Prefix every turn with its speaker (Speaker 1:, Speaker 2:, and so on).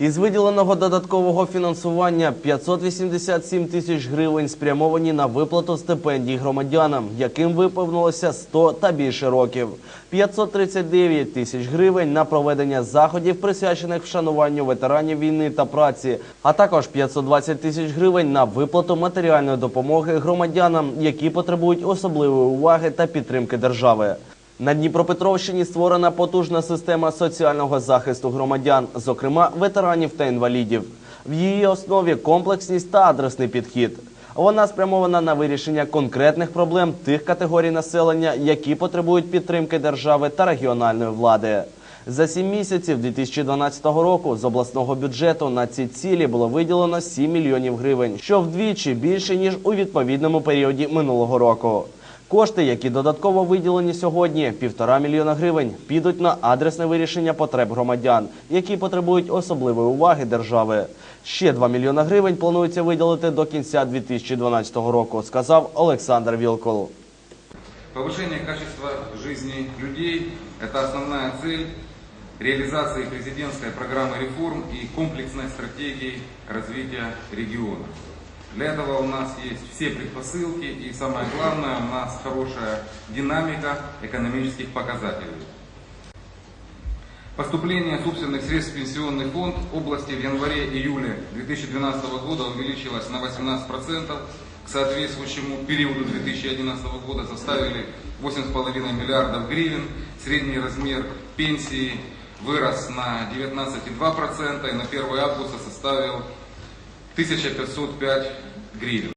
Speaker 1: Із виділеного додаткового фінансування 587 тисяч гривень спрямовані на виплату стипендій громадянам, яким виповнилося 100 та більше років. 539 тисяч гривень на проведення заходів, присвячених вшануванню ветеранів війни та праці, а також 520 тисяч гривень на виплату матеріальної допомоги громадянам, які потребують особливої уваги та підтримки держави. На Дніпропетровщині створена потужна система соціального захисту громадян, зокрема ветеранів та інвалідів. В її основі комплексність та адресний підхід. Вона спрямована на вирішення конкретних проблем тих категорій населення, які потребують підтримки держави та регіональної влади. За сім місяців 2012 року з обласного бюджету на ці цілі було виділено 7 мільйонів гривень, що вдвічі більше ніж у відповідному періоді минулого року. Кошти, які додатково виділені сьогодні, півтора мільйона гривень, підуть на адресне вирішення потреб громадян, які потребують особливої уваги держави. Ще 2 мільйона гривень планується виділити до кінця 2012 року, сказав Олександр Вілкол.
Speaker 2: Повышение качества жизни людей – это основная цель реализации президентской программы реформ и комплексной стратегии развития региона. Для этого у нас есть все предпосылки и самое главное, у нас хорошая динамика экономических показателей. Поступление собственных средств в пенсионный фонд области в январе-июле 2012 года увеличилось на 18%, к соответствующему периоду 2011 года составили 8,5 миллиардов гривен, средний размер пенсии вырос на 19,2% и на 1 августа составил 1505 гривен.